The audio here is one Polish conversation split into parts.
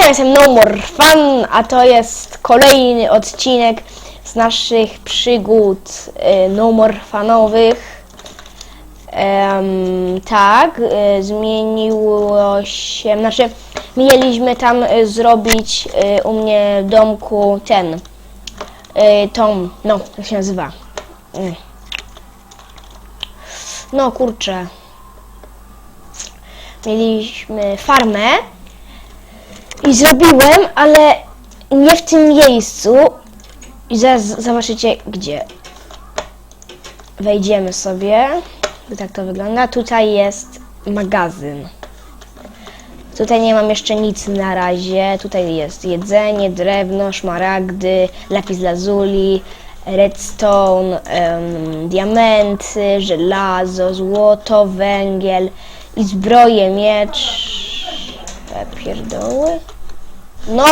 ja jestem No More Fun, a to jest kolejny odcinek z naszych przygód e, No More Fanowych. Tak, e, zmieniło się, znaczy mieliśmy tam e, zrobić u mnie w domku ten, tą, no, jak się nazywa? No kurczę. Mieliśmy farmę i zrobiłem, ale nie w tym miejscu. I zaraz zobaczycie gdzie. Wejdziemy sobie. Tak to wygląda. Tutaj jest magazyn. Tutaj nie mam jeszcze nic na razie. Tutaj jest jedzenie, drewno, szmaragdy, lapis lazuli, redstone, em, diamenty, żelazo, złoto, węgiel i zbroję, miecz. E, pierdoły. No!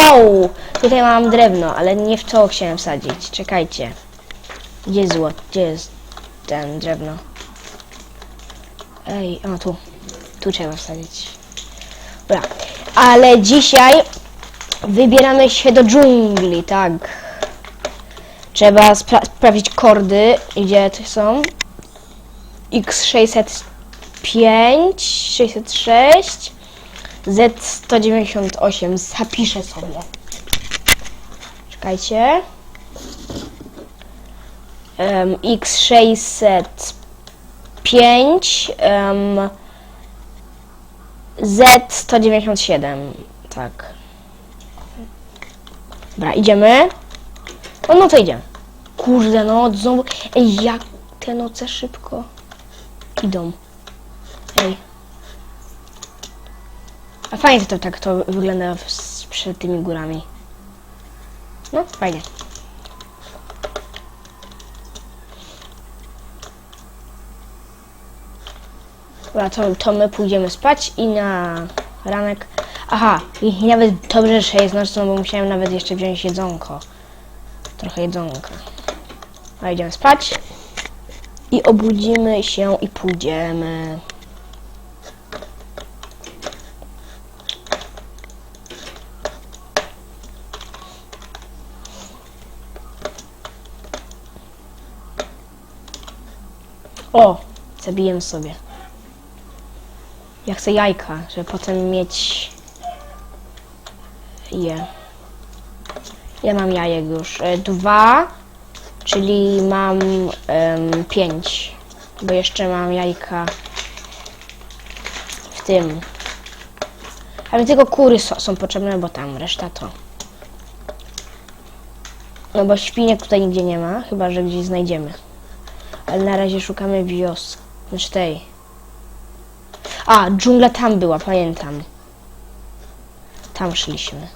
Tutaj mam drewno, ale nie w to chciałem wsadzić. Czekajcie. Gdzie jest złoto? Gdzie jest ten drewno? Ej, a tu. Tu trzeba wsadzić. Dobra. Ale dzisiaj wybieramy się do dżungli, tak. Trzeba spra- sprawdzić kordy, gdzie to są. X605, 606, Z198. Zapiszę sobie. Czekajcie. Um, X605, um, Z197. Tak. Dobra, idziemy. O, no to idziemy. Kurde, no, znowu. Ej, jak te noce szybko idą. Ej. A fajnie to tak to wygląda przed tymi górami. No, fajnie. Dobra, to, to my pójdziemy spać i na ranek. Aha, i nawet dobrze, że jest noc, no bo musiałem nawet jeszcze wziąć jedzonko. Trochę jedzonka. A idziemy spać. I obudzimy się i pójdziemy. O! Zabiję sobie. Ja chcę jajka, żeby potem mieć je. Ja mam jajek już. E, dwa, czyli mam em, pięć. Bo jeszcze mam jajka w tym. Ale tylko kury so, są potrzebne, bo tam reszta to. No bo świniek tutaj nigdzie nie ma, chyba że gdzieś znajdziemy. Ale na razie szukamy wioski. Znaczy tej. A, dżungla tam była, pamiętam. Tam szliśmy.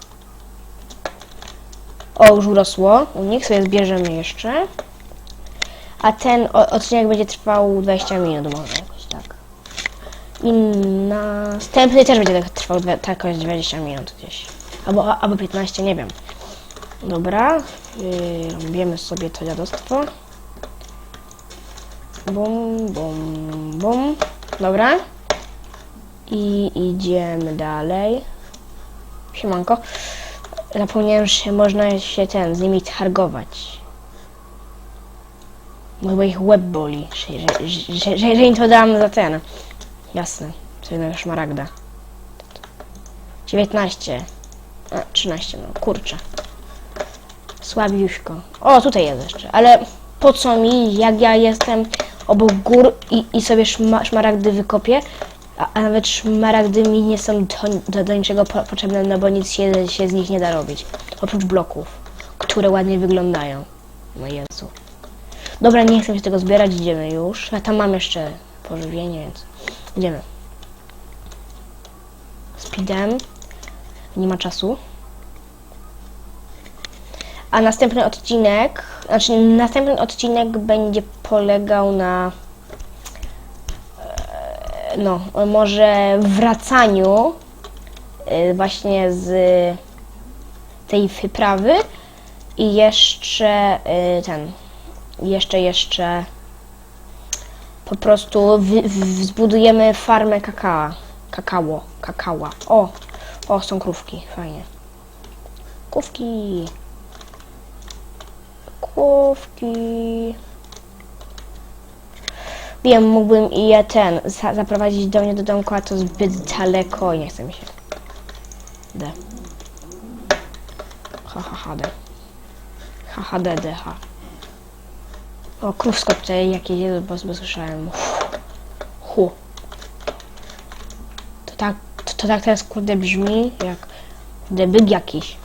O, już urosło. Niech sobie zbierzemy jeszcze. A ten odcinek będzie trwał 20 minut może jakoś tak. I następny też będzie tak trwał tak jakoś 20 minut gdzieś. Albo, albo 15, nie wiem. Dobra. Yy, robimy sobie to dziadostwo. Bum, bum, bum. Dobra. I idziemy dalej. Siemanko. Zapomniałem, że można się ten, z nimi targować. Bo ich łeb boli, że, że, że, że, że im to dam za ten. Jasne. Co jednego szmaragda. 19. A, 13, no kurczę. Słabiuśko. O, tutaj jest jeszcze. Ale po co mi, jak ja jestem obok gór i, i sobie szma, szmaragdy wykopię, a, a nawet szmaragdy mi nie są do, do, do niczego po, potrzebne, no bo nic się, się z nich nie da robić. Oprócz bloków, które ładnie wyglądają. No Jezu. Dobra, nie chcę się tego zbierać, idziemy już. A tam mam jeszcze pożywienie, więc idziemy. Speedem. Nie ma czasu. A następny odcinek, znaczy następny odcinek będzie polegał na e, no, może wracaniu e, właśnie z tej wyprawy i jeszcze e, ten, jeszcze, jeszcze po prostu wy, w, zbudujemy farmę kakao, kakao, kakała. O, o, są krówki, fajnie. Kłówki. Kłówki. Wiem, mógłbym i ja ten za zaprowadzić do mnie do domku, a to zbyt daleko i nie chce mi się. D. Ha ha ha D. Ha ha D D ha. O, krówsko tutaj jakieś jest, bo, słyszałem. Hu. To tak, to, to tak teraz kurde brzmi jak kurde jakiś.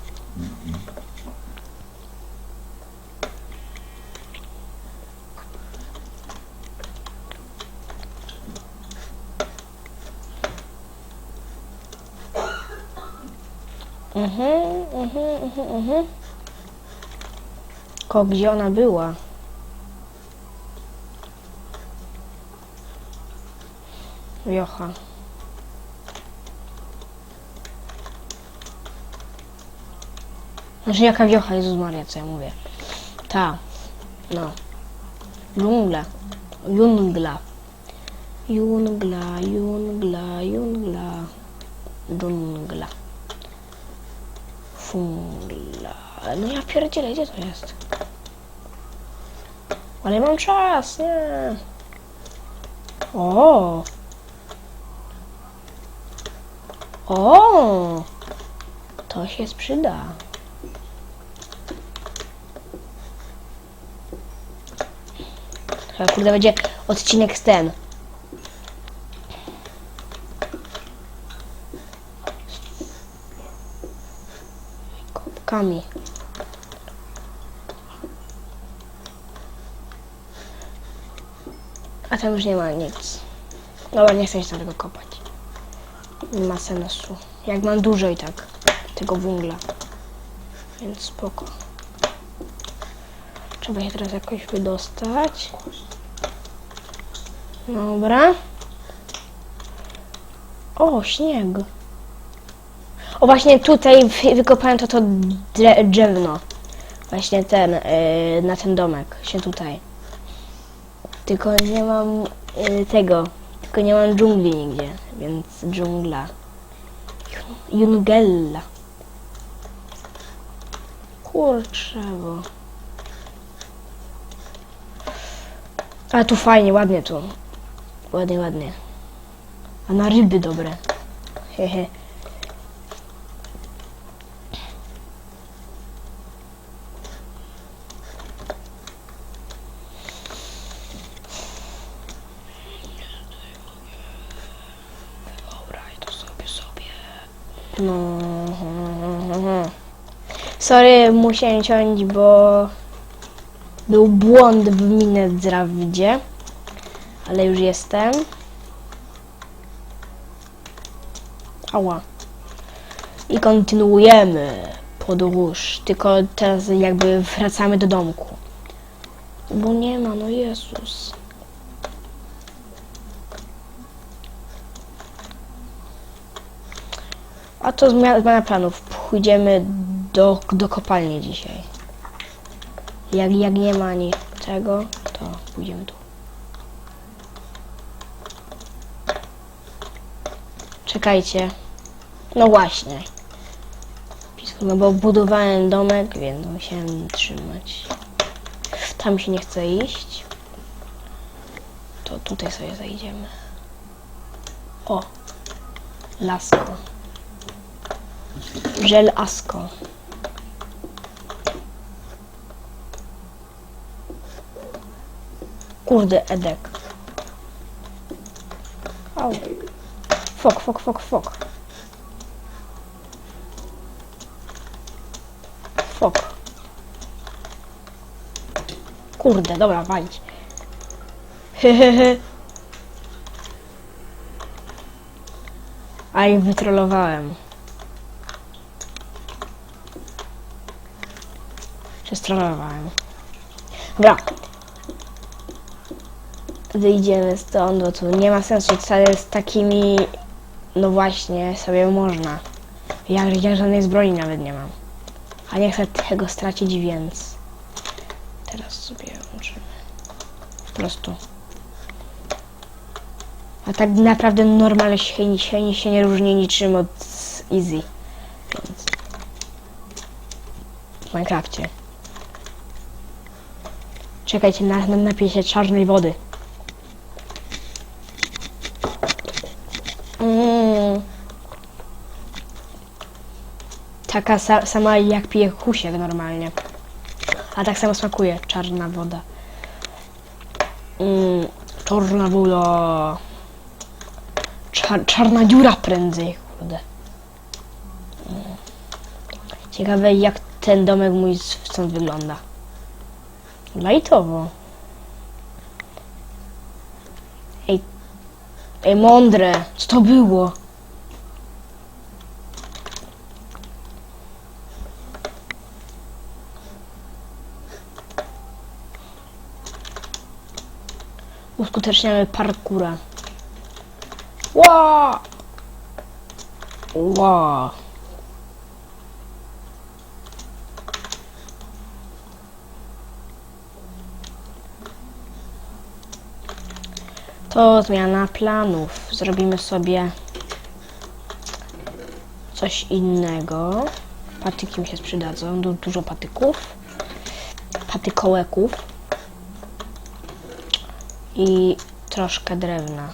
Mhm, mhm, mhm, mhm. Ko, gdzie ona była? Wiocha. Znaczy jaka wiocha, Jezus Maria, co ja mówię? Ta. No. Dżungla. Jungla. Jungla, jungla, jungla. Dżungla. Fungla. No ja pierdzielę, gdzie to jest? Ale mam czas, nie. O. O. To się sprzyda. Chyba kurde będzie odcinek z ten. Kopkami. A tam już nie ma nic. Dobra, nie chcę się tego kopać. Nie ma sensu. Jak mam dużo i tak tego węgla. Więc spoko. Trzeba się teraz jakoś wydostać. Dobra. O, śnieg. Właśnie tutaj wy- wykopałem to to dre- drzewno. Właśnie ten, yy, na ten domek. Się tutaj. Tylko nie mam y, tego. Tylko nie mam dżungli nigdzie, więc dżungla. Jun- Jungella. Kurczę, bo... Ale tu fajnie, ładnie tu. Ładnie, ładnie. A na ryby dobre. Hehe. No. Sorry, musiałem ciąć, bo był błąd w Minecrafcie. Ale już jestem. Ała. I kontynuujemy podróż. Tylko teraz jakby wracamy do domku. Bo nie ma, no Jezus. A to zmiana, planów. Pójdziemy do, do kopalni dzisiaj. Jak, jak nie ma niczego, to pójdziemy tu. Czekajcie. No właśnie. No bo budowałem domek, więc musiałem trzymać. Tam się nie chce iść. To tutaj sobie zajdziemy. O! Lasko. Żel Asko. Kurde, Edek. Au. Fok, fok, fok, fok. Fok. Kurde, dobra, walić. Hehehe. A i wytrollowałem. Się strollowałem. Dobra. Wyjdziemy stąd, bo tu nie ma sensu wcale z takimi... No właśnie, sobie można. Ja, ja żadnej zbroi nawet nie mam. A nie chcę tego stracić, więc... Teraz sobie włączymy. Po prostu. A tak naprawdę normalnie się, się, się nie różni niczym od Easy. Więc... Minecrafcie. Czekajcie, na, na, napiję się czarnej wody. Mm. Taka sa, sama jak pije husiek normalnie. A tak samo smakuje czarna woda. Mm, czarna woda. Czar, czarna dziura prędzej, kurde. Mm. Ciekawe jak ten domek mój stąd wygląda. Lajtowo. Ej, ej mądre, co to było? Uskuteczniamy parkura. Ła! Ła! To zmiana planów. Zrobimy sobie coś innego. Patyki mi się przydadzą. Du dużo patyków. Patykołeków. I troszkę drewna.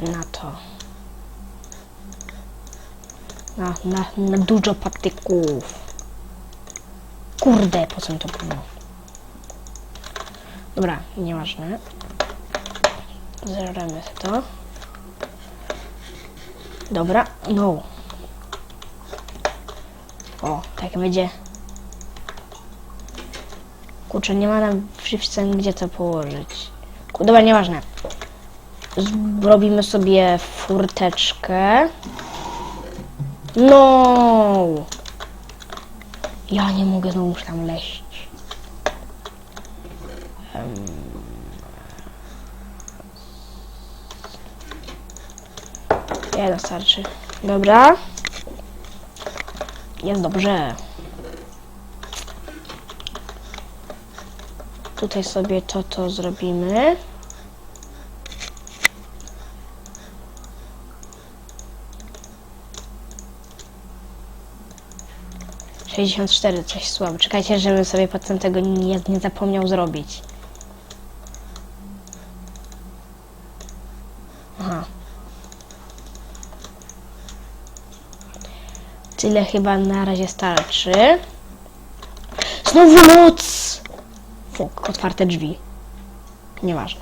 Na to. Na, na, na dużo patyków. Kurde, po co mi to było? Dobra, nieważne. Zeramy to. Dobra, no. O, tak będzie. Kurczę, nie ma nam wszyscy gdzie to położyć. Dobra, nieważne. Zrobimy sobie furteczkę. No! Ja nie mogę, znowu tam leść. Nie, dostarczy. Dobra. Jest dobrze. Tutaj sobie to, to zrobimy. Sześćdziesiąt cztery, coś słabo. Czekajcie, żebym sobie potem tego nie, nie zapomniał zrobić. Tyle chyba na razie starczy. Znowu noc! Fuk, otwarte drzwi. Nieważne.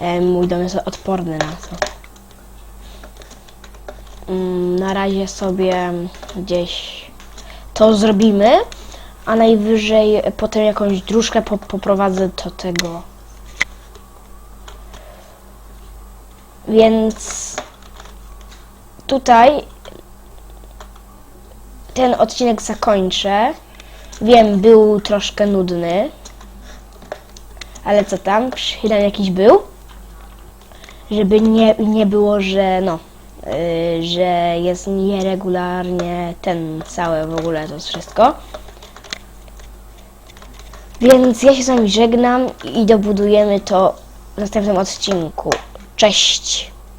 E, mój dom jest odporny na to. Mm, na razie sobie gdzieś to zrobimy, a najwyżej potem jakąś dróżkę po, poprowadzę do tego. Więc tutaj ten odcinek zakończę. Wiem, był troszkę nudny. Ale co tam? Przynajmniej jakiś był. Żeby nie, nie było, że no, yy, że jest nieregularnie ten cały w ogóle to wszystko. Więc ja się z wami żegnam i dobudujemy to w następnym odcinku. Cześć!